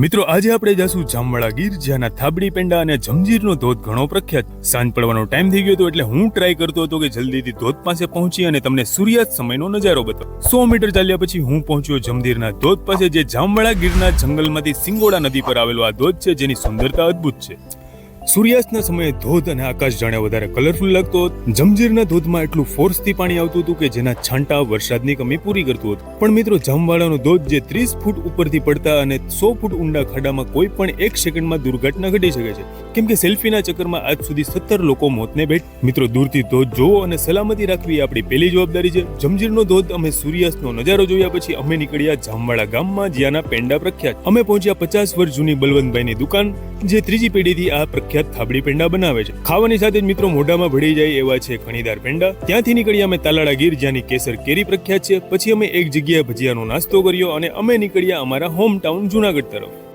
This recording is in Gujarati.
મિત્રો, આજે આપણે જાશું જામવાળા ગીર, જ્યાંના થાબડી પેંડા અને જમજીરનો ધોધ ઘણો પ્રખ્યાત. સાંજ પડવાનો ટાઈમ થઈ ગયો હતો એટલે હું ટ્રાય કરતો હતો કે જલ્દીથી ધોધ પાસે પહોંચી અને તમને સૂર્યાસ્ત સમયનો નજારો બતાવો. સો મીટર ચાલ્યા પછી હું પહોંચ્યો જમજીરના ધોધ પાસે, જે જામવાળા ગીરના જંગલમાંથી સિંગોડા નદી પર આવેલો આ ધોધ છે, જેની સુંદરતા અદ્ભુત છે. સૂર્યાસ્તના સમયે ધોધ અને આકાશ જાણે વધારે કલરફુલ લાગતો હતો. જમજીરના ધોધમાં એટલું ફોર્સથી પાણી આવતું હતું કે જેના છાંટા વરસાદની કમી પૂરી કરતું હતું. પણ મિત્રો, જામવાળાનો ધોધ જે ત્રીસ ફૂટ ઉપરથી પડતા અને સો ફૂટ ઊંડા ખાડામાં કોઈ પણ એક સેકન્ડમાં દુર્ઘટના ઘટી શકે છે. કેમ કે સેલ્ફીના ચક્કરમાં આજ સુધી સત્તર લોકો મોતને ભેટ. મિત્રો, દૂરથી ધોધ જોવો અને સલામતી રાખવી આપણી પહેલી જવાબદારી છે. જમજીરનો ધોધ અમે સૂર્યાસ્તનો નજારો જોયા પછી અમે નીકળ્યા જામવાળા ગામમાં જ્યાંના પેંડા પ્રખ્યાત. અમે પહોંચ્યા પચાસ વર્ષ જૂની બલવંતભાઈની દુકાન, જે ત્રીજી પેઢીથી આ પ્રખ્યાત થાબડી પેંડા બનાવે છે. ખાવાની સાથે જ મિત્રો મોઢામાં ભળી જાય એવા છે ખણીદાર પેંડા. ત્યાંથી નીકળ્યા અમે તાલાળા ગીર, જ્યાંની કેસર કેરી પ્રખ્યાત છે. પછી અમે એક જગ્યાએ ભજીયાનો નાસ્તો કર્યો અને અમે નીકળ્યા અમારા હોમ ટાઉન જુનાગઢ તરફ.